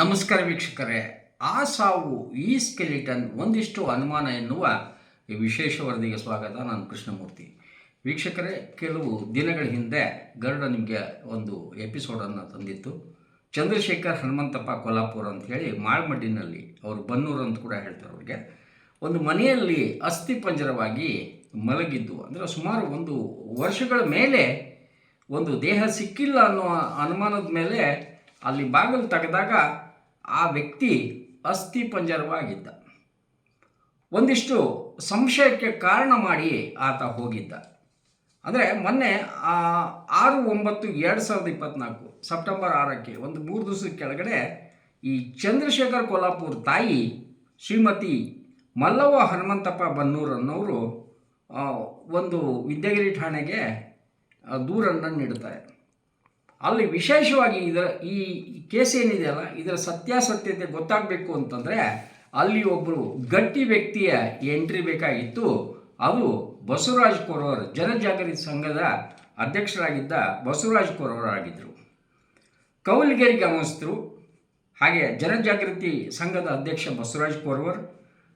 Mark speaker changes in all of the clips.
Speaker 1: ನಮಸ್ಕಾರ ವೀಕ್ಷಕರೇ, ಆ ಸಾವು ಈ ಸ್ಕೆಲಿಟನ್ ಒಂದಿಷ್ಟು ಅನುಮಾನ ಎನ್ನುವ ವಿಶೇಷ ವರದಿಗೆ ಸ್ವಾಗತ. ನಾನು ಕೃಷ್ಣಮೂರ್ತಿ. ವೀಕ್ಷಕರೇ, ಕೆಲವು ದಿನಗಳ ಹಿಂದೆ ಗರುಡ ನಿಮಗೆ ಒಂದು ಎಪಿಸೋಡನ್ನು ತಂದಿತ್ತು. ಚಂದ್ರಶೇಖರ್ ಹನುಮಂತಪ್ಪ ಕೊಲ್ಲಾಪುರ ಅಂತ ಹೇಳಿ ಮಾಳ್ಮಡ್ಡಿನಲ್ಲಿ ಅವರು ಬನ್ನೂರು ಅಂತ ಕೂಡ ಹೇಳ್ತಾರೆ ಅವ್ರಿಗೆ. ಒಂದು ಮನೆಯಲ್ಲಿ ಅಸ್ಥಿ ಪಂಜರವಾಗಿ ಮಲಗಿದ್ದು, ಅಂದರೆ ಸುಮಾರು ಒಂದು ವರ್ಷಗಳ ಮೇಲೆ ಒಂದು ದೇಹ ಸಿಕ್ಕಿಲ್ಲ ಅನ್ನೋ ಅನುಮಾನದ ಮೇಲೆ ಅಲ್ಲಿ ಬಾಗಿಲು ತೆಗೆದಾಗ ಆ ವ್ಯಕ್ತಿ ಅಸ್ಥಿ ಪಂಜರವಾಗಿದ್ದ. ಒಂದಿಷ್ಟು ಸಂಶಯಕ್ಕೆ ಕಾರಣ ಮಾಡಿ ಆತ ಹೋಗಿದ್ದ. ಅಂದರೆ ಮೊನ್ನೆ ಆರು ಒಂಬತ್ತು ಎರಡು ಸಾವಿರದ ಇಪ್ಪತ್ತ್ನಾಲ್ಕು ಸೆಪ್ಟೆಂಬರ್ ಆರಕ್ಕೆ, ಒಂದು ಮೂರು ದಿವಸದ ಕೆಳಗಡೆ ಈ ಚಂದ್ರಶೇಖರ್ ಕೊಲ್ಲಾಪುರ್ ತಾಯಿ ಶ್ರೀಮತಿ ಮಲ್ಲವ್ವ ಹನುಮಂತಪ್ಪ ಬನ್ನೂರ್ ಅನ್ನೋರು ಒಂದು ವಿದ್ಯಾಗಿರಿ ಠಾಣೆಗೆ ದೂರನ್ನು ನೀಡುತ್ತಾರೆ ಅಲ್ಲಿ ವಿಶೇಷವಾಗಿ ಇದರ ಈ ಕೇಸ್ ಏನಿದೆಯಲ್ಲ ಇದರ ಸತ್ಯಾಸತ್ಯತೆ ಗೊತ್ತಾಗಬೇಕು ಅಂತಂದರೆ ಅಲ್ಲಿ ಒಬ್ಬರು ಗಟ್ಟಿ ವ್ಯಕ್ತಿಯ ಎಂಟ್ರಿ ಬೇಕಾಗಿತ್ತು. ಅದು ಬಸವರಾಜ್ ಕೊರವರ್, ಜನಜಾಗೃತಿ ಸಂಘದ ಅಧ್ಯಕ್ಷರಾಗಿದ್ದ ಬಸವರಾಜ್ ಕೋರವರಾಗಿದ್ದರು ಕೌಲ್ಗೇರಿ ಗ್ರಾಮಸ್ಥರು, ಹಾಗೆ ಜನಜಾಗೃತಿ ಸಂಘದ ಅಧ್ಯಕ್ಷ ಬಸವರಾಜ್ ಕೊರವರ್,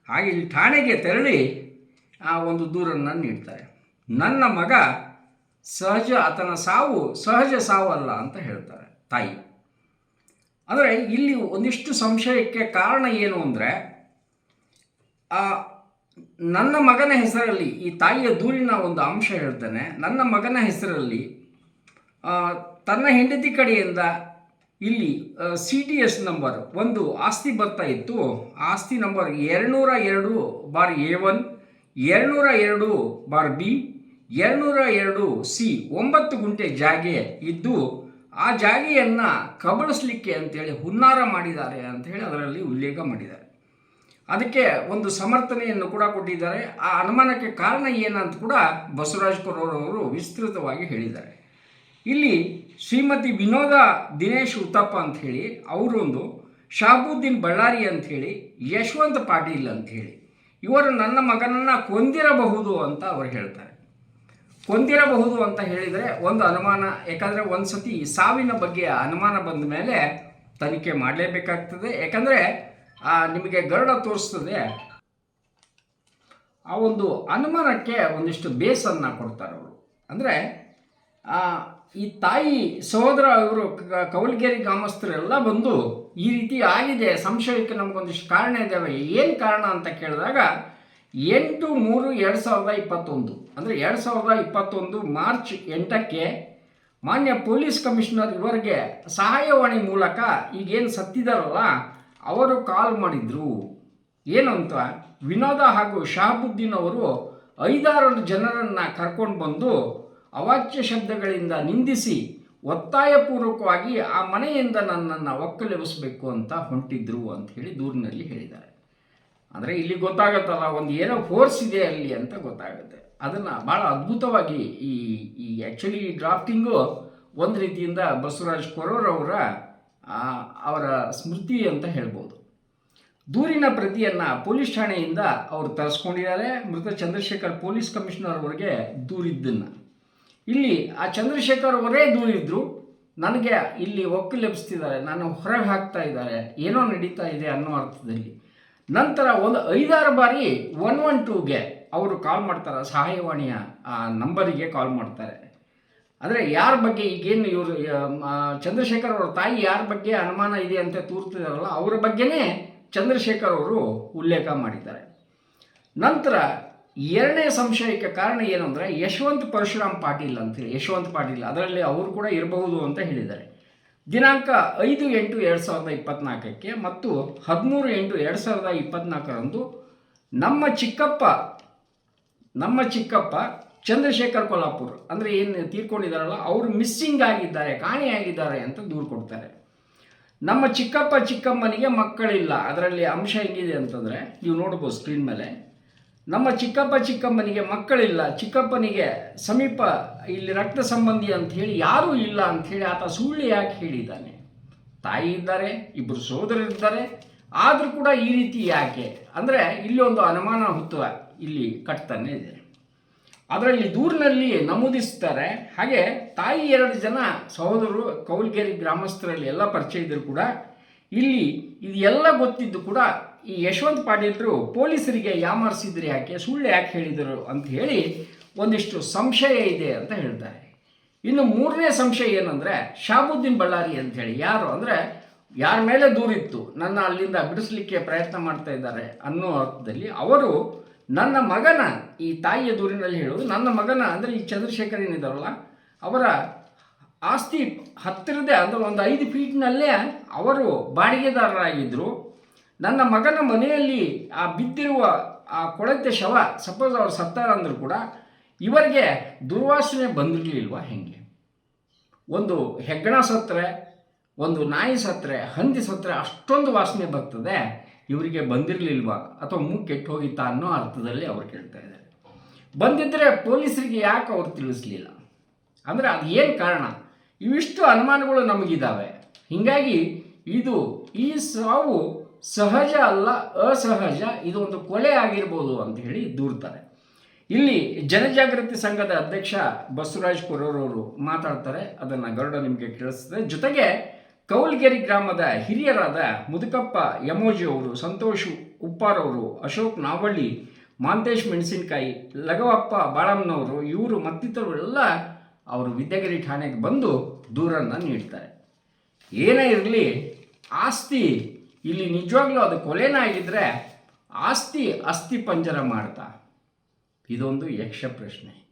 Speaker 1: ಹಾಗೆ ಇಲ್ಲಿ ಠಾಣೆಗೆ ತೆರಳಿ ಆ ಒಂದು ದೂರನ್ನು ನೀಡ್ತಾರೆ. ನನ್ನ ಮಗ ಸಹಜ ಆತನ ಸಾವು ಸಹಜ ಸಾವಲ್ಲ ಅಂತ ಹೇಳ್ತಾರೆ ತಾಯಿ. ಅಂದರೆ ಇಲ್ಲಿ ಒಂದಿಷ್ಟು ಸಂಶಯಕ್ಕೆ ಕಾರಣ ಏನು ಅಂದರೆ ನನ್ನ ಮಗನ ಹೆಸರಲ್ಲಿ ಈ ತಾಯಿಯ ದೂರಿನ ಒಂದು ಅಂಶ ಹೇಳ್ತಾನೆ. ನನ್ನ ಮಗನ ಹೆಸರಲ್ಲಿ ತನ್ನ ಹೆಂಡತಿ ಕಡೆಯಿಂದ ಇಲ್ಲಿ ಸಿ ಟಿ ಎಸ್ ನಂಬರ್ ಒಂದು ಆಸ್ತಿ ಬರ್ತಾ ಇತ್ತು. ಆಸ್ತಿ ನಂಬರ್ ಎರಡುನೂರ ಎರಡು ಬಾರ್ ಎ ಒನ್ ಎರಡುನೂರ ಎರಡು ಬಾರ್ ಬಿ ಎರಡುನೂರ ಎರಡು ಸಿ ಒಂಬತ್ತು ಗುಂಟೆ ಜಾಗೆ ಇದ್ದು ಆ ಜಾಗೆಯನ್ನು ಕಬಳಿಸ್ಲಿಕ್ಕೆ ಅಂತೇಳಿ ಹುನ್ನಾರ ಮಾಡಿದ್ದಾರೆ ಅಂತ ಹೇಳಿ ಅದರಲ್ಲಿ ಉಲ್ಲೇಖ ಮಾಡಿದ್ದಾರೆ. ಅದಕ್ಕೆ ಒಂದು ಸಮರ್ಥನೆಯನ್ನು ಕೂಡ ಕೊಟ್ಟಿದ್ದಾರೆ. ಆ ಅನುಮಾನಕ್ಕೆ ಕಾರಣ ಏನಂತ ಕೂಡ ಬಸವರಾಜ್ ಕೊರೋರವರು ವಿಸ್ತೃತವಾಗಿ ಹೇಳಿದ್ದಾರೆ. ಇಲ್ಲಿ ಶ್ರೀಮತಿ ವಿನೋದ ದಿನೇಶ್ ಉತ್ತಪ್ಪ ಅಂತ ಹೇಳಿ ಅವರೊಂದು ಶಾಬುದ್ದೀನ್ ಬಳ್ಳಾರಿ ಅಂತ ಹೇಳಿ, ಯಶವಂತ ಪಾಟೀಲ್ ಅಂತ ಹೇಳಿ, ಇವರು ನನ್ನ ಮಗನನ್ನು ಕೊಂದಿರಬಹುದು ಅಂತ ಅವರು ಹೇಳ್ತಾರೆ. ಕೊಂದಿರಬಹುದು ಅಂತ ಹೇಳಿದರೆ ಒಂದು ಅನುಮಾನ ಯಾಕಂದರೆ ಒಂದು ಸತಿ ಸಾವಿನ ಬಗ್ಗೆ ಅನುಮಾನ ಬಂದ ಮೇಲೆ ತನಿಖೆ ಮಾಡಲೇಬೇಕಾಗ್ತದೆ. ಯಾಕಂದರೆ ನಿಮಗೆ ಗರುಡ ತೋರಿಸ್ತದೆ, ಆ ಒಂದು ಅನುಮಾನಕ್ಕೆ ಒಂದಿಷ್ಟು ಬೇಸನ್ನು ಕೊಡ್ತಾರೆ ಅವರು. ಅಂದರೆ ಈ ತಾಯಿ ಸಹೋದರ ಇವರು ಕ- ಕೌಲ್ಗೇರಿ ಗ್ರಾಮಸ್ಥರೆಲ್ಲ ಬಂದು ಈ ರೀತಿ ಆಗಿದೆ, ಸಂಶಯಕ್ಕೆ ನಮಗೊಂದಿಷ್ಟು ಕಾರಣ ಇದ್ದಾವೆ ಏನು ಕಾರಣ ಅಂತ ಕೇಳಿದಾಗ ಎಂಟು ಮೂರು ಎರಡು ಸಾವಿರದ ಇಪ್ಪತ್ತೊಂದು. ಅಂದರೆ ಎರಡು ಸಾವಿರದ ಇಪ್ಪತ್ತೊಂದು ಮಾರ್ಚ್ ಎಂಟಕ್ಕೆ ಮಾನ್ಯ ಪೊಲೀಸ್ ಕಮಿಷನರ್ ಇವರಿಗೆ ಸಹಾಯವಾಣಿ ಮೂಲಕ ಈಗೇನು ಸತ್ತಿದಾರಲ್ಲ, ಅವರು ಕಾಲ್ ಮಾಡಿದರು. ಏನು ಅಂತ ವಿನೋದ ಹಾಗೂ ಶಹಾಬುದ್ದೀನ್ ಅವರು ಐದಾರು ಜನರನ್ನು ಕರ್ಕೊಂಡು ಬಂದು ಅವಾಚ್ಯ ಶಬ್ದಗಳಿಂದ ನಿಂದಿಸಿ ಒತ್ತಾಯಪೂರ್ವಕವಾಗಿ ಆ ಮನೆಯಿಂದ ನನ್ನನ್ನು ಒಕ್ಕಲೆಬಿಸಬೇಕು ಅಂತ ಹೊಂಟಿದ್ರು ಅಂತ ಹೇಳಿ ದೂರಿನಲ್ಲಿ ಹೇಳಿದ್ದಾರೆ. ಅಂದರೆ ಇಲ್ಲಿ ಗೊತ್ತಾಗುತ್ತಲ್ಲ, ಒಂದು ಏನೋ ಫೋರ್ಸ್ ಇದೆ ಅಲ್ಲಿ ಅಂತ ಗೊತ್ತಾಗುತ್ತೆ. ಅದನ್ನು ಭಾಳ ಅದ್ಭುತವಾಗಿ ಈ ಈ ಆ್ಯಕ್ಚುಲಿ ಡ್ರಾಫ್ಟಿಂಗು ಒಂದು ರೀತಿಯಿಂದ ಬಸವರಾಜ್ ಕೊರೋರ್ ಅವರ ಸ್ಮೃತಿ ಅಂತ ಹೇಳ್ಬೋದು. ದೂರಿನ ಪ್ರತಿಯನ್ನು ಪೊಲೀಸ್ ಠಾಣೆಯಿಂದ ಅವರು ತರಿಸ್ಕೊಂಡಿದ್ದಾರೆ, ಮೃತ ಚಂದ್ರಶೇಖರ್ ಪೊಲೀಸ್ ಕಮಿಷನರ್ ಅವರಿಗೆ ದೂರಿದ್ದನ್ನು. ಇಲ್ಲಿ ಆ ಚಂದ್ರಶೇಖರ್ ಅವರೇ ದೂರಿದ್ರು, ನನಗೆ ಇಲ್ಲಿ ಒಕ್ಕಲೆಬ್ಸ್ತಿದ್ದಾರೆ ನಾನು ಹೊರಗೆ ಹಾಕ್ತಾ ಇದ್ದಾರೆ, ಏನೋ ನಡೀತಾ ಇದೆ ಅನ್ನೋ ಅರ್ಥದಲ್ಲಿ. ನಂತರ ಒಂದು ಐದಾರು ಬಾರಿ ಒನ್ ಒನ್ ಟೂಗೆ ಅವರು ಕಾಲ್ ಮಾಡ್ತಾರೆ, ಸಹಾಯವಾಣಿಯ, ಆ ನಂಬರಿಗೆ ಕಾಲ್ ಮಾಡ್ತಾರೆ. ಅಂದರೆ ಯಾರ ಬಗ್ಗೆ ಈಗೇನು ಇವರು ಚಂದ್ರಶೇಖರ್ ಅವರ ತಾಯಿ ಯಾರ ಬಗ್ಗೆ ಅನುಮಾನ ಇದೆ ಅಂತ ತೋರ್ತಿದಾರಲ್ಲ, ಅವರ ಬಗ್ಗೆನೇ ಚಂದ್ರಶೇಖರ್ ಅವರು ಉಲ್ಲೇಖ ಮಾಡಿದ್ದಾರೆ. ನಂತರ ಎರಡನೇ ಸಂಶಯಕ್ಕೆ ಕಾರಣ ಏನು ಅಂದರೆ ಯಶವಂತ್ ಪರಶುರಾಮ್ ಪಾಟೀಲ್ ಅಂತೇಳಿ ಯಶವಂತ್ ಪಾಟೀಲ್, ಅದರಲ್ಲಿ ಅವರು ಕೂಡ ಇರಬಹುದು ಅಂತ ಹೇಳಿದ್ದಾರೆ. ದಿನಾಂಕ ಐದು ಎಂಟು ಎರಡು ಸಾವಿರದ ಇಪ್ಪತ್ತ್ನಾಲ್ಕಕ್ಕೆ ಮತ್ತು ಹದಿಮೂರು ಎಂಟು ಎರಡು ಸಾವಿರದ ಇಪ್ಪತ್ತ್ನಾಲ್ಕರಂದು ನಮ್ಮ ಚಿಕ್ಕಪ್ಪ ನಮ್ಮ ಚಿಕ್ಕಪ್ಪ ಚಂದ್ರಶೇಖರ್ ಕೊಲ್ಲಾಪುರ್ ಅಂದರೆ ಏನು ತೀರ್ಕೊಂಡಿದ್ದಾರಲ್ಲ, ಅವರು ಮಿಸ್ಸಿಂಗ್ ಆಗಿದ್ದಾರೆ ಕಾಣೆಯಾಗಿದ್ದಾರೆ ಅಂತ ದೂರು ಕೊಡ್ತಾರೆ. ನಮ್ಮ ಚಿಕ್ಕಪ್ಪ ಚಿಕ್ಕಮ್ಮನಿಗೆ ಮಕ್ಕಳಿಲ್ಲ. ಅದರಲ್ಲಿ ಅಂಶ ಹೆಂಗಿದೆ ಅಂತಂದರೆ, ನೀವು ನೋಡ್ಬೋದು ಸ್ಕ್ರೀನ್ ಮೇಲೆ. ನಮ್ಮ ಚಿಕ್ಕಪ್ಪ ಚಿಕ್ಕಮ್ಮನಿಗೆ ಮಕ್ಕಳಿಲ್ಲ, ಚಿಕ್ಕಪ್ಪನಿಗೆ ಸಮೀಪ ಇಲ್ಲಿ ರಕ್ತ ಸಂಬಂಧಿ ಅಂತ ಹೇಳಿ ಯಾರೂ ಇಲ್ಲ ಅಂತ ಹೇಳಿ ಆತ ಸುಳ್ಳು ಯಾಕೆ ಹೇಳಿದ್ದಾನೆ? ತಾಯಿ ಇದ್ದಾರೆ ಇಬ್ಬರು ಸಹೋದರರಿದ್ದಾರೆ ಆದರೂ ಕೂಡ ಈ ರೀತಿ ಯಾಕೆ? ಅಂದರೆ ಇಲ್ಲಿ ಒಂದು ಅನುಮಾನ ಹುತ್ತುವ ಇಲ್ಲಿ ಕಟ್ತಾನೆ ಇದೆ. ಅದರಲ್ಲಿ ದೂರಿನಲ್ಲಿ ನಮೂದಿಸ್ತಾರೆ, ಹಾಗೆ ತಾಯಿ ಎರಡು ಜನ ಸಹೋದರರು, ಕೌಲ್ಗೇರಿ ಗ್ರಾಮಸ್ಥರಲ್ಲಿ ಎಲ್ಲ ಪರಿಚಯ ಇದ್ದರೂ ಕೂಡ ಇಲ್ಲಿ ಇದು ಎಲ್ಲ ಗೊತ್ತಿದ್ದು ಕೂಡ ಈ ಯಶವಂತ್ ಪಾಟೀಲರು ಪೊಲೀಸರಿಗೆ ಯಾಮಾರಿಸಿದ್ರೆ ಯಾಕೆ? ಸುಳ್ಳು ಯಾಕೆ ಹೇಳಿದರು ಅಂತ ಹೇಳಿ ಒಂದಿಷ್ಟು ಸಂಶಯ ಇದೆ ಅಂತ ಹೇಳ್ತಾರೆ. ಇನ್ನು ಮೂರನೇ ಸಂಶಯ ಏನಂದರೆ ಶಾಬುದ್ದೀನ್ ಬಳ್ಳಾರಿ ಅಂತ ಹೇಳಿ. ಯಾರು ಅಂದರೆ ಯಾರ ಮೇಲೆ ದೂರಿತ್ತು? ನನ್ನ ಅಲ್ಲಿಂದ ಬಿಡಿಸ್ಲಿಕ್ಕೆ ಪ್ರಯತ್ನ ಮಾಡ್ತಾ ಇದ್ದಾರೆ ಅನ್ನೋ ಅರ್ಥದಲ್ಲಿ ಅವರು ನನ್ನ ಮಗನ, ಈ ತಾಯಿಯ ದೂರಿನಲ್ಲಿ ಹೇಳೋದು ನನ್ನ ಮಗನ ಅಂದರೆ ಈ ಚಂದ್ರಶೇಖರ್ ಏನಿದಾರಲ್ಲ ಅವರ ಆಸ್ತಿ ಹತ್ತಿರದೇ ಅಂದರೆ ಒಂದು ಐದು ಫೀಟ್ನಲ್ಲೇ ಅವರು ಬಾಡಿಗೆದಾರರಾಗಿದ್ದರು ನನ್ನ ಮಗನ ಮನೆಯಲ್ಲಿ, ಆ, ಬಿದ್ದಿರುವ, ಆ, ಕೊಳೆತ ಶವ ಸಪೋಸ್ ಅವ್ರು ಸತ್ತಾರ ಅಂದರೂ ಕೂಡ, ಇವರಿಗೆ ದುರ್ವಾಸನೆ ಬಂದಿರಲಿಲ್ವಾ ಹೆಂಗೆ? ಒಂದು ಹೆಗ್ಗಣ ಸತ್ತರೆ ಒಂದು ನಾಯಿ ಸತ್ತರೆ ಹಂದಿ ಸತ್ತರೆ ಅಷ್ಟೊಂದು ವಾಸನೆ ಬರ್ತದೆ, ಇವರಿಗೆ ಬಂದಿರಲಿಲ್ವಾ? ಅಥವಾ ಮೂಗು ಕೆಟ್ಟು ಹೋಗಿತ್ತಾ ಅನ್ನೋ ಅರ್ಥದಲ್ಲಿ ಅವ್ರು ಕೇಳ್ತಾ ಇದ್ದಾರೆ. ಬಂದಿದ್ದರೆ ಪೊಲೀಸರಿಗೆ ಯಾಕೆ ಅವ್ರು ತಿಳಿಸ್ಲಿಲ್ಲ? ಅಂದರೆ ಅದು ಏನು ಕಾರಣ? ಇವಿಷ್ಟು ಅನುಮಾನಗಳು ನಮಗಿದ್ದಾವೆ ಹೀಗಾಗಿ ಇದು ಈ ಸಾವು ಸಹಜ ಅಲ್ಲ, ಅಸಹಜ ಇದು ಒಂದು ಕೊಲೆ ಆಗಿರ್ಬೋದು ಅಂತ ಹೇಳಿ ದೂರ್ತಾರೆ. ಇಲ್ಲಿ ಜನಜಾಗೃತಿ ಸಂಘದ ಅಧ್ಯಕ್ಷ ಬಸವರಾಜ್ ಕೊರೋರವರು ಮಾತಾಡ್ತಾರೆ. ಅದನ್ನು ಗರುಡ ನಿಮಗೆ ಕೇಳಿಸ್ತದೆ. ಜೊತೆಗೆ ಕೌಲ್ಗೆರೆ ಗ್ರಾಮದ ಹಿರಿಯರಾದ ಮುದುಕಪ್ಪ ಯಮೋಜಿ ಅವರು, ಸಂತೋಷ್ ಉಪ್ಪಾರವರು ಅಶೋಕ್ ನಾವಳ್ಳಿ, ಮಾಂತೇಶ್ ಮೆಣಸಿನಕಾಯಿ, ಲಗವಪ್ಪ ಬಾಳಮ್ಮನವರು, ಇವರು ಮತ್ತಿತರರೆಲ್ಲ ಅವರು ವಿದ್ಯಾಗಿರಿ ಠಾಣೆಗೆ ಬಂದು ದೂರನ್ನು ನೀಡ್ತಾರೆ. ಏನೇ ಇರಲಿ, ಆಸ್ತಿ ಇಲ್ಲಿ ನಿಜವಾಗ್ಲೂ ಅದು ಕೊಲೆನ ಆಗಿದ್ದರೆ ಆಸ್ತಿ ಅಸ್ಥಿ ಪಂಜರ ಮಾಡ್ತಾ. ಇದೊಂದು ಯಕ್ಷ ಪ್ರಶ್ನೆ.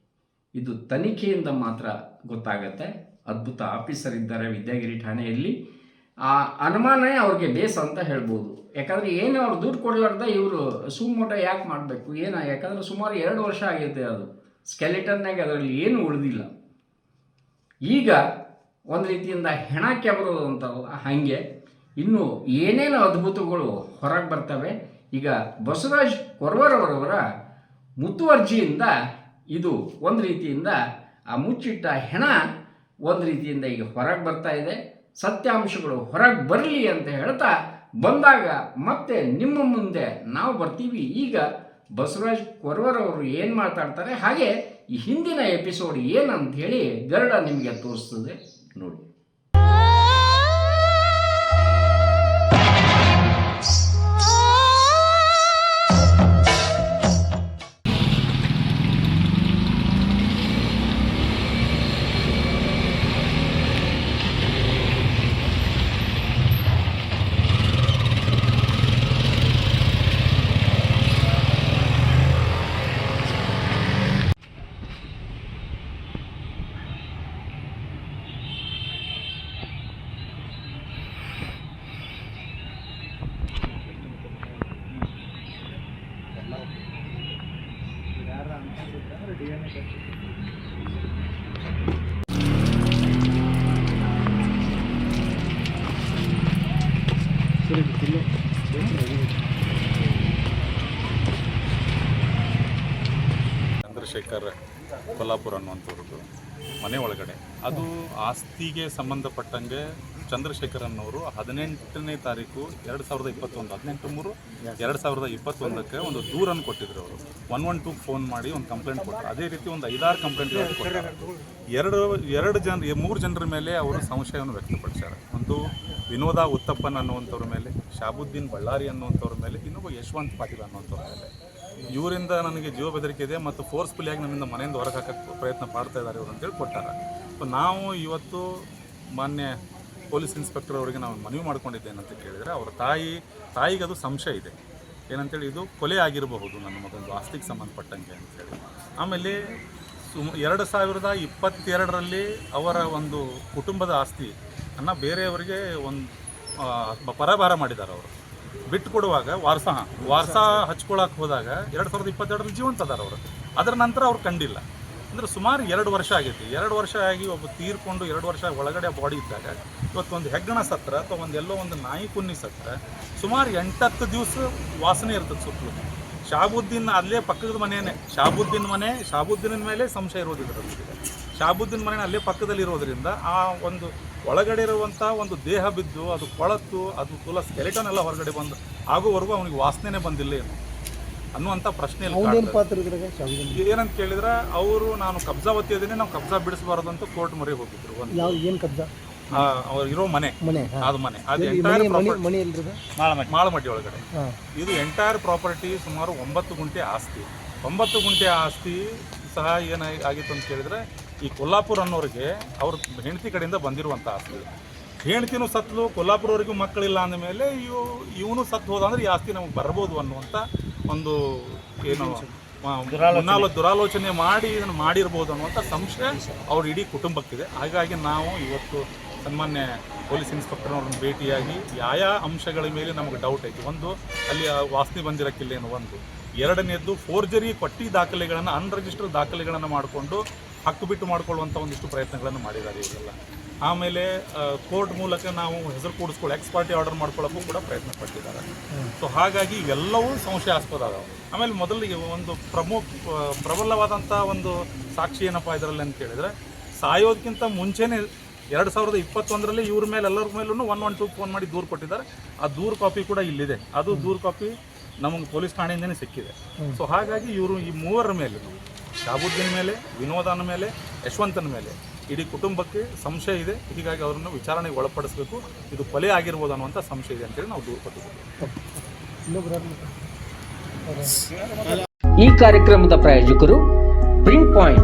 Speaker 1: ಇದು ತನಿಖೆಯಿಂದ ಮಾತ್ರ ಗೊತ್ತಾಗತ್ತೆ. ಅದ್ಭುತ ಆಫೀಸರ್ ಇದ್ದಾರೆ ವಿದ್ಯಾಗಿರಿ ಠಾಣೆಯಲ್ಲಿ. ಆ ಅನುಮಾನನೇ ಅವ್ರಿಗೆ ಬೇಸ್ ಅಂತ ಹೇಳ್ಬೋದು. ಯಾಕಂದರೆ ಏನು ಅವ್ರು ದುಡ್ಡು ಕೊಡ್ಲಾರ್ದ ಇವರು ಸುಮ್ಮೋಟ ಯಾಕೆ ಮಾಡಬೇಕು? ಏನ? ಯಾಕಂದರೆ ಸುಮಾರು ಎರಡು ವರ್ಷ ಆಗೈತೆ ಅದು. ಸ್ಕೆಲಿಟನ್ನಾಗೆ ಅದರಲ್ಲಿ ಏನು ಉಳಿದಿಲ್ಲ. ಈಗ ಒಂದು ರೀತಿಯಿಂದ ಹೆಣ ಕೆಬರೋದು ಅಂತಾರಲ್ಲ ಹಾಗೆ ಇನ್ನು ಏನೇನು ಅದ್ಭುತಗಳು ಹೊರಗೆ ಬರ್ತವೆ, ಈಗ ಬಸವರಾಜ್ ಕೊರವರವರವರ ಮುತುವರ್ಜಿಯಿಂದ ಇದು ಒಂದು ರೀತಿಯಿಂದ, ಆ ಮುಚ್ಚಿಟ್ಟ ಹೆಣ ಒಂದು ರೀತಿಯಿಂದ ಈಗ ಹೊರಗೆ ಬರ್ತಾ ಇದೆ. ಸತ್ಯಾಂಶಗಳು ಹೊರಗೆ ಬರಲಿ ಅಂತ ಹೇಳ್ತಾ ಬಂದಾಗ ಮತ್ತೆ ನಿಮ್ಮ ಮುಂದೆ ನಾವು ಬರ್ತೀವಿ. ಈಗ ಬಸವರಾಜ್ ಕೊರವರವರು ಏನು ಮಾತಾಡ್ತಾರೆ, ಹಾಗೆ ಈ ಹಿಂದಿನ ಎಪಿಸೋಡ್ ಏನಂತ ಹೇಳಿ ಗರುಡ ನಿಮಗೆ ತೋರಿಸ್ತದೆ. ನೋಡಿ.
Speaker 2: ಚಂದ್ರಶೇಖರ್ ಕೊಲ್ಲಾಪುರ ಅನ್ನುವಂಥವ್ರದ್ದು ಮನೆ ಒಳಗಡೆ. ಅದು ಆಸ್ತಿಗೆ ಸಂಬಂಧಪಟ್ಟಂಗೆ ಚಂದ್ರಶೇಖರ್ ಅನ್ನೋರು ಹದಿನೆಂಟನೇ ತಾರೀಕು ಎರಡು ಸಾವಿರದ ಇಪ್ಪತ್ತೊಂದು, ಹದಿನೆಂಟು ಮೂರು, ಎರಡು ಸಾವಿರದ ಇಪ್ಪತ್ತೊಂದಕ್ಕೆ ಒಂದು ದೂರನ್ನು ಕೊಟ್ಟಿದ್ರು ಅವರು. ಒನ್ ಒನ್ ಟೂ ಫೋನ್ ಮಾಡಿ ಒಂದು ಕಂಪ್ಲೇಂಟ್ ಕೊಟ್ಟರು. ಅದೇ ರೀತಿ ಒಂದು ಐದಾರು ಕಂಪ್ಲೇಂಟ್ ಎರಡು ಎರಡು ಜನ ಮೂರು ಜನರ ಮೇಲೆ ಅವರು ಸಂಶಯವನ್ನು ವ್ಯಕ್ತಪಡಿಸ್ಯಾರ. ಒಂದು ವಿನೋದ ಉತ್ತಪ್ಪನ್ ಅನ್ನುವಂಥವ್ರ ಮೇಲೆ, ಶಾಬುದ್ದೀನ್ ಬಳ್ಳಾರಿ ಅನ್ನುವಂಥವ್ರ ಮೇಲೆ, ಇನ್ನೊಬ್ಬ ಯಶವಂತ್ ಪಾಟೀಲ್ ಅನ್ನುವಂಥವ್ರ ಮೇಲೆ. ಇವರಿಂದ ನನಗೆ ಜೀವ ಬೆದರಿಕೆ ಇದೆ ಮತ್ತು ಫೋರ್ಸ್ಫುಲಿಯಾಗಿ ನನ್ನಿಂದ ಮನೆಯಿಂದ ಹೊರಗೆ ಹಾಕಕ್ಕೆ ಪ್ರಯತ್ನ ಮಾಡ್ತಾ ಇದ್ದಾರೆ ಇವರು ಅಂತೇಳಿ ಕೊಟ್ಟಾರೆ. ಸೊ ನಾವು ಇವತ್ತು ಮಾನ್ಯ ಪೊಲೀಸ್ ಇನ್ಸ್ಪೆಕ್ಟರ್ ಅವರಿಗೆ ನಾವು ಮನವಿ ಮಾಡ್ಕೊಂಡಿದ್ದೇನೆ ಅಂತ ಕೇಳಿದರೆ ಅವರ ತಾಯಿ, ತಾಯಿಗೆ ಅದು ಸಂಶಯ ಇದೆ. ಏನಂತೇಳಿ ಇದು ಕೊಲೆ ಆಗಿರಬಹುದು ನನ್ನ ಮಗಂದು ಆಸ್ತಿಗೆ ಸಂಬಂಧಪಟ್ಟಂಗೆ ಅಂತೇಳಿ. ಆಮೇಲೆ ಸುಮ್, ಎರಡು ಸಾವಿರದ ಇಪ್ಪತ್ತೆರಡರಲ್ಲಿ ಅವರ ಒಂದು ಕುಟುಂಬದ ಆಸ್ತಿ ಅನ್ನು ಬೇರೆಯವರಿಗೆ ಒಂದು ಪರಭಾರ ಮಾಡಿದ್ದಾರೆ ಅವರು. ಬಿಟ್ಟು ಕೊಡುವಾಗ ವಾರಸ, ವಾರ್ಸ ಹಚ್ಕೊಳಕ್ಕೆ ಹೋದಾಗ ಎರಡು ಸಾವಿರದ ಇಪ್ಪತ್ತೆರಡರಲ್ಲಿ ಜೀವಂತ ಅದಾರ ಅವರು. ಅದರ ನಂತರ ಅವ್ರು ಕಂಡಿಲ್ಲ. ಅಂದ್ರೆ ಸುಮಾರು ಎರಡು ವರ್ಷ ಆಗೈತಿ ಎರಡು ವರ್ಷ ಆಗಿ ಒಬ್ಬ ತೀರ್ಕೊಂಡು ಎರಡು ವರ್ಷ ಒಳಗಡೆ ಬಾಡಿ ಇದ್ದಾಗ ಇವತ್ತೊಂದು ಹೆಗ್ಗಣ ಸತ್ರ ಅಥವಾ ಒಂದು ಎಲ್ಲೋ ಒಂದು ನಾಯಿ ಕುನ್ನಿ ಸತ್ರ ಸುಮಾರು ಎಂಟತ್ತು ದಿವಸ ವಾಸನೆ ಇರ್ತದೆ ಸುತ್ತಲೂ. ಶಾಬುದ್ದೀನ್ ಅಲ್ಲೇ ಪಕ್ಕದ ಮನೆಯೇ ಶಾಬುದ್ದೀನ್ ಮನೆ ಶಾಬುದ್ದೀನ್ ಮೇಲೆ ಸಂಶಯ ಇರೋದಿಲ್ಲ ಶಾಬುದ್ದೀನ್ ಮನೆ ಅಲ್ಲೇ ಪಕ್ಕದಲ್ಲಿ ಇರೋದ್ರಿಂದ ಆ ಒಂದು ಒಳಗಡೆ ಇರುವಂಥ ಒಂದು ದೇಹ ಬಿದ್ದು ಅದು ಕೊಳತು ಅದು ತುಲ ಸ್ಕೆಲಿಟನ್ ಎಲ್ಲ ಹೊರಗಡೆ ಬಂದು ಆಗೋವರೆಗೂ ಅವನಿಗೆ ವಾಸನೆ ಬಂದಿಲ್ಲ ಏನು. ಅನ್ನುವಂಥ ಪ್ರಶ್ನೆ ಇಲ್ಲಿ ಏನಂತ ಕೇಳಿದ್ರೆ ಅವರು ನಾನು ಕಬ್ಜಾ ಒತ್ತಿದ್ದೀನಿ ನಾವು ಕಬ್ಜಾ ಬಿಡಿಸಬಾರ್ದು ಅಂತ ಕೋರ್ಟ್ ಮೊರೆ ಹೋಗಿದ್ರು
Speaker 3: ಏನು ಕಬ್ಜ?
Speaker 2: ಅವ್ರು ಇರೋ ಮನೆ.
Speaker 3: ಮನೆ
Speaker 2: ಅದು ಮನೆ. ಅದು ಎಂಟೈರ್
Speaker 3: ಮನೆ
Speaker 2: ಮಾಳಮಟ್ಟಿ. ಒಳಗಡೆ. ಇದು ಎಂಟೈರ್ ಪ್ರಾಪರ್ಟಿ ಸುಮಾರು ಒಂಬತ್ತು ಗುಂಟೆ ಆಸ್ತಿ. ಒಂಬತ್ತು ಗುಂಟೆ ಆಸ್ತಿ ಸಹ ಏನ ಆಗಿತ್ತು ಅಂತ ಕೇಳಿದ್ರೆ ಈ ಕೊಲ್ಲಾಪುರ ಅನ್ನೋರಿಗೆ ಅವ್ರ ಹೆಂಡತಿ ಕಡೆಯಿಂದ ಬಂದಿರುವಂತ ಆಸ್ತಿ. ಹೆಂಡ್ತಿನೂ ಸತ್ಲು ಕೊಲ್ಲಾಪುರವರೆಗೂ ಮಕ್ಕಳಿಲ್ಲ ಅಂದಮೇಲೆ ಇವು ಇವನು ಸತ್ತು ಹೋದ ಅಂದ್ರೆ ಈ ಆಸ್ತಿ ನಮಗೆ ಬರ್ಬೋದು ಅನ್ನುವಂಥ ಒಂದು ಏನು ದುರಾಲೋಚನೆ. ಮಾಡಿ ಇದನ್ನು ಮಾಡಿರ್ಬೋದು ಅನ್ನುವಂಥ ಸಂಶಯ ಅವ್ರ ಇಡೀ ಕುಟುಂಬಕ್ಕಿದೆ. ಹಾಗಾಗಿ ನಾವು ಇವತ್ತು ಸನ್ಮಾನ್ಯ ಪೊಲೀಸ್ ಇನ್ಸ್ಪೆಕ್ಟರ್ನವ್ರನ್ನ ಭೇಟಿಯಾಗಿ ಯಾವ ಅಂಶಗಳ ಮೇಲೆ ನಮಗೆ ಡೌಟ್ ಐತಿ? ಒಂದು, ಅಲ್ಲಿ ವಾಸನೆ ಬಂದಿರೋಕ್ಕಿಲ್ಲ ಏನು ಒಂದು. ಎರಡನೇದ್ದು ಫೋರ್ಜರಿ ಪಟ್ಟಿ ದಾಖಲೆಗಳನ್ನು ಅನ್ರಿಜಿಸ್ಟರ್ ದಾಖಲೆಗಳನ್ನು ಮಾಡಿಕೊಂಡು ಹಕ್ಕು ಬಿಟ್ಟು ಮಾಡ್ಕೊಳ್ಳುವಂಥ ಒಂದಿಷ್ಟು ಪ್ರಯತ್ನಗಳನ್ನು ಮಾಡಿದ್ದಾರೆ ಇವರೆಲ್ಲ. ಆಮೇಲೆ ಕೋರ್ಟ್ ಮೂಲಕ ನಾವು ಹೆಸರು ಕೂಡಿಸ್ಕೊಳ್ಳಿ ಎಕ್ಸ್ ಪಾರ್ಟಿ ಆರ್ಡರ್ ಮಾಡ್ಕೊಳ್ಳೋಕ್ಕೂ ಕೂಡ ಪ್ರಯತ್ನ ಪಟ್ಟಿದ್ದಾರೆ. ಸೊ ಹಾಗಾಗಿ ಇವೆಲ್ಲವೂ ಸಂಶಯಾಸ್ಪದ ಅದಾವೆ. ಆಮೇಲೆ ಮೊದಲಿಗೆ ಒಂದು ಪ್ರಮುಖ ಪ್ರಬಲವಾದಂಥ ಒಂದು ಸಾಕ್ಷಿ ಏನಪ್ಪ ಇದರಲ್ಲಿ ಅಂತ ಹೇಳಿದ್ರೆ ಸಾಯೋದಕ್ಕಿಂತ ಮುಂಚೆನೇ ಎರಡು ಸಾವಿರದ ಇಪ್ಪತ್ತೊಂದರಲ್ಲಿ ಇವ್ರ ಮೇಲೆ ಎಲ್ಲರ ಮೇಲೂ ಒನ್ ಒನ್ ಟು ಫೋನ್ ಮಾಡಿ ದೂರು ಕೊಟ್ಟಿದ್ದಾರೆ. ಆ ದೂರು ಕಾಪಿ ಕೂಡ ಇಲ್ಲಿದೆ. ಅದು ದೂರು ಕಾಪಿ ನಮಗೆ ಪೊಲೀಸ್ ಠಾಣೆಯಿಂದನೇ ಸಿಕ್ಕಿದೆ. ಸೊ ಹಾಗಾಗಿ ಇವರು ಈ ಮೂವರ ಮೇಲೆ ಶಾಬುದ್ದೀನ್ ಮೇಲೆ ವಿನೋದನ ಮೇಲೆ ಯಶವಂತನ ಮೇಲೆ ಇಡೀ ಕುಟುಂಬಕ್ಕೆ ಸಂಶಯ ಇದೆ. ಹೀಗಾಗಿ ಅವರನ್ನು ವಿಚಾರಣೆಗೆ ಒಳಪಡಿಸಬೇಕು. ಇದು ಕೊಲೆ ಆಗಿರ್ಬೋದು ಅನ್ನುವಂಥ ಸಂಶಯ ಇದೆ ಅಂತೇಳಿ ನಾವು ದೂರು ಕೊಟ್ಟಿದ್ದೀವಿ?
Speaker 1: ಈ ಕಾರ್ಯಕ್ರಮದ ಪ್ರಾಯೋಜಕರು ಪ್ರಿಂಟ್ ಪಾಯಿಂಟ್